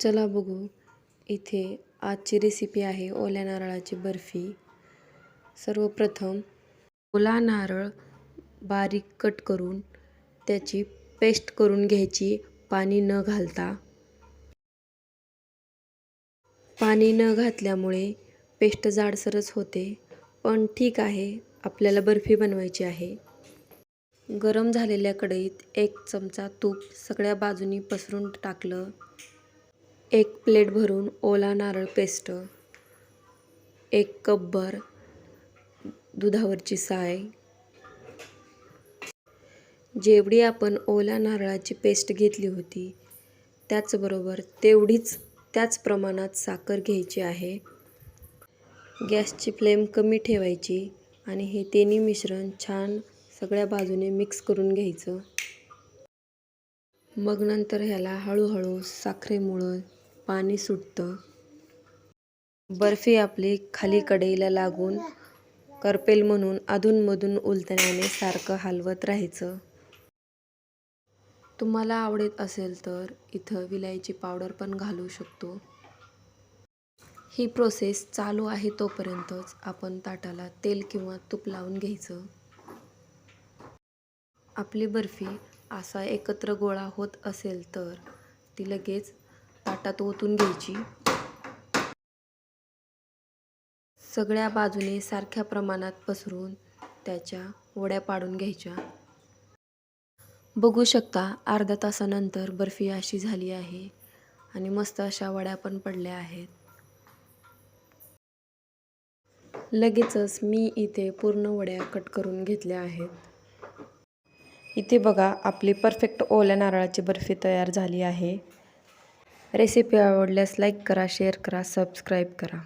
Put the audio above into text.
चला बघू. इथे आजची रेसिपी आहे ओल्या नारळाची बर्फी. सर्वप्रथम ओला नारळ बारीक कट करून त्याची पेस्ट करून घ्यायची. पाणी न घालता. पाणी न घातल्यामुळे पेस्ट जाडसरच होते. पण ठीक आहे आपल्याला बर्फी बनवायची आहे. गरम झालेल्या कढईत एक चमचा तूप सगळ्या बाजूनी पसरून टाकलं. एक प्लेट भरून ओला नारळ पेस्ट एक कपभर दुधावरची साय. जेवढी आपण ओला नारळाची पेस्ट घेतली होती त्याचबरोबर तेवढीच त्याच प्रमाणात साखर घ्यायची आहे. गॅसची फ्लेम कमी ठेवायची आणि हे तिन्ही मिश्रण छान सगळ्या बाजूने मिक्स करून घ्यायचं. मग नंतर ह्याला हळूहळू साखरेमुळं पाणी सुटतं. बर्फी आपली खाली कढईला लागून करपेल म्हणून अधूनमधून उलटण्याने सारखं हलवत राहायचं. तुम्हाला आवडत असेल तर इथं विलायची पावडर पण घालू शकतो. ही प्रोसेस चालू आहे तोपर्यंतच आपण ताटाला तेल किंवा तूप लावून घ्यायचं. आपली बर्फी असा एकत्र गोळा होत असेल तर ती लगेच ताटात ओतून घ्यायची. सगळ्या बाजूने सारख्या प्रमाणात पसरून त्याच्या वड्या पाडून घ्यायच्या. बघू शकता अर्ध्या तासानंतर बर्फी अशी झाली आहे आणि मस्त अशा वड्या पण पडल्या आहेत. लगेचच मी इथे पूर्ण वड्या कट करून घेतल्या आहेत. इथे बघा आपली परफेक्ट ओल्या नारळाची बर्फी तयार झाली आहे. रेसिपी आवडल्यास लाईक करा शेअर करा सबस्क्राईब करा.